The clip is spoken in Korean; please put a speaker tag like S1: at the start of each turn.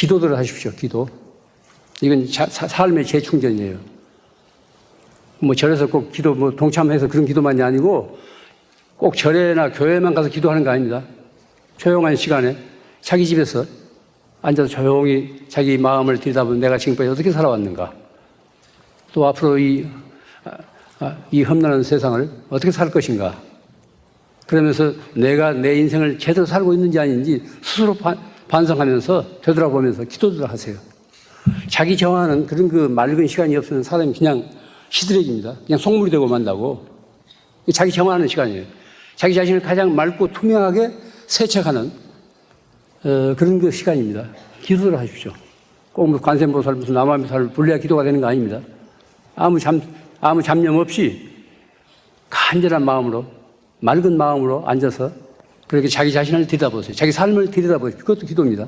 S1: 기도들을 하십시오. 기도. 이건 자- 사- 삶의 재충전이에요. 뭐 절에서 꼭 기도 뭐 동참해서 그런 기도만이 아니고 꼭 절에나 교회만 가서 기도하는 거 아닙니다. 조용한 시간에 자기 집에서 앉아서 조용히 자기 마음을 들여다보면 내가 지금까지 어떻게 살아왔는가. 또 앞으로 이, 아, 아, 이 험난한 세상을 어떻게 살 것인가. 그러면서 내가 내 인생을 제대로 살고 있는지 아닌지 스스로 반, 반성하면서 되돌아보면서 기도를 하세요. 자기 정하는 그런 그 맑은 시간이 없으면 사람이 그냥 시들해집니다. 그냥 속물이 되고 만다고. 자기 정하는 시간이에요. 자기 자신을 가장 맑고 투명하게 세척하는 어, 그런 그 시간입니다. 기도를 하십시오. 꼭뭐 관세음보살 무슨 남아미살 불려야 기도가 되는 거 아닙니다. 아무 잠 아무 잡념 없이 간절한 마음으로 맑은 마음으로 앉아서 그렇게 자기 자신을 들여다보세요. 자기 삶을 들여다보세요. 그것도 기도입니다.